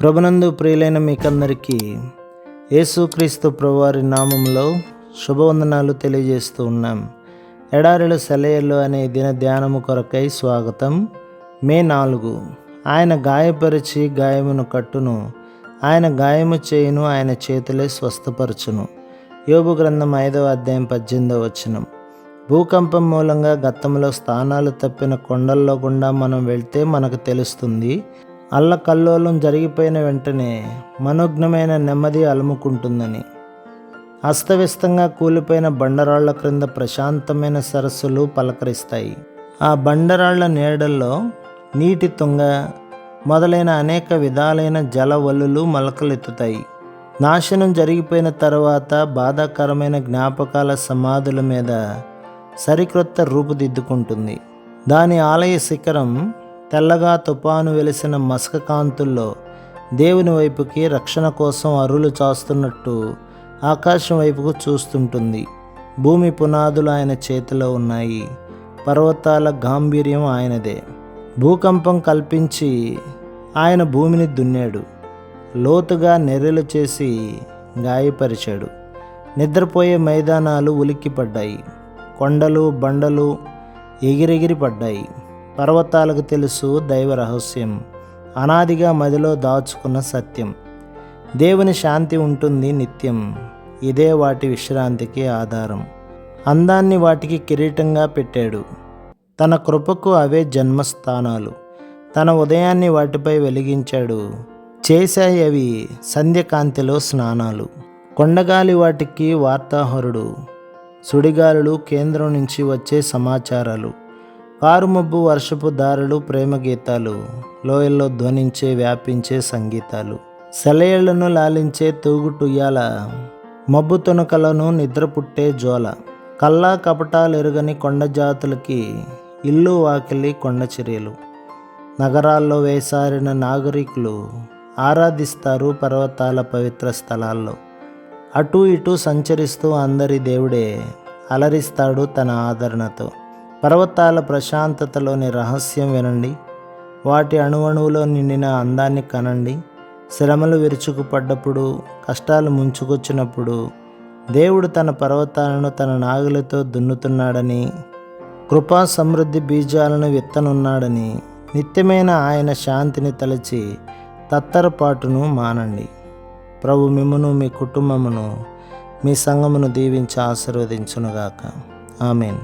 ప్రభునందు ప్రియులైన మీకందరికీ యేసుక్రీస్తు ప్రభువారి నామంలో శుభవందనాలు తెలియజేస్తూ ఉన్నాం. ఎడారిలో సెలయలు అనే దిన ధ్యానము కొరకై స్వాగతం. మే నాలుగు. ఆయన గాయపరిచి గాయమును కట్టును. ఆయన గాయము చేయును ఆయన చేతులే స్వస్థపరచును. యోగు గ్రంథం ఐదవ అధ్యాయం పద్దెనిమిదవ వచనం. భూకంపం మూలంగా గతంలో స్థానాలు తప్పిన కొండల్లో గుండా మనం వెళ్తే మనకు తెలుస్తుంది అల్లకల్లోలం జరిగిపోయిన వెంటనే మనోజ్ఞమైన నెమ్మది అలుముకుంటుందని అస్తవ్యస్తంగా కూలిపోయిన బండరాళ్ళ క్రింద ప్రశాంతమైన సరస్సులు పలకరిస్తాయి. ఆ బండరాళ్ళ నీడల్లో నీటి తుంగ మొదలైన అనేక విధాలైన జలవల్లులు మొలకలెత్తుతాయి. నాశనం జరిగిపోయిన తర్వాత బాధాకరమైన జ్ఞాపకాల సమాధుల మీద సరికొత్త రూపుదిద్దుకుంటుంది. దాని ఆలయ శిఖరం తెల్లగా తుపాను వెలిసిన మసక కాంతుల్లో దేవుని వైపుకి రక్షణ కోసం అరులు చాస్తున్నట్టు ఆకాశం వైపుకు చూస్తుంటుంది. భూమి పునాదులు ఆయన చేతిలో ఉన్నాయి. పర్వతాల గాంభీర్యం ఆయనదే. భూకంపం కల్పించి ఆయన భూమిని దున్నాడు. లోతుగా నెర్రెలు చేసి గాయపరిచాడు. నిద్రపోయే మైదానాలు ఉలిక్కిపడ్డాయి. కొండలు బండలు ఎగిరెగిరి పడ్డాయి. పర్వతాలకు తెలుసు దైవ రహస్యం. అనాదిగా మదిలో దాచుకున్న సత్యం. దేవుని శాంతి ఉంటుంది నిత్యం. ఇదే వాటి విశ్రాంతికి ఆధారం. అందాన్ని వాటికి కిరీటంగా పెట్టాడు. తన కృపకు అవే జన్మస్థానాలు. తన ఉదయాన్ని వాటిపై వెలిగించాడు. చేశాయి అవి సంధ్యకాంతిలో స్నానాలు. కొండగాలి వాటికి వార్తాహరుడు. సుడిగాలులు కేంద్రం నుంచి వచ్చే సమాచారాలు. కారుమబ్బు వర్షపు దారులు ప్రేమ గీతాలు లోయల్లో ధ్వనించే వ్యాపించే సంగీతాలు. సెలయేళ్ళను లాలించే తూగుటుయ్యాల మబ్బు తునకలను నిద్ర పుట్టే జోల కల్లా కపటాలు ఎరుగని కొండ జాతులకి ఇల్లు వాకిలి కొండ చర్యలు నగరాల్లో వేసారిన నాగరికులు ఆరాధిస్తారు పర్వతాల పవిత్ర స్థలాల్లో. అటు ఇటు సంచరిస్తూ అందరి దేవుడే అలరిస్తాడు తన ఆదరణతో. పర్వతాల ప్రశాంతతలోని రహస్యం వినండి. వాటి అణువణువులో నిండిన అందాన్ని కనండి. శ్రమలు విరుచుకుపడ్డప్పుడు కష్టాలు ముంచుకొచ్చినప్పుడు దేవుడు తన పర్వతాలను తన నాగులతో దున్నుతున్నాడని కృపా సమృద్ధి బీజాలను విత్తనున్నాడని నిత్యమైన ఆయన శాంతిని తలచి తత్తరపాటును మానండి. ప్రభు మిమ్మను మీ కుటుంబమును మీ సంగమును దీవించి ఆశీర్వదించునుగాక. ఆమెన్.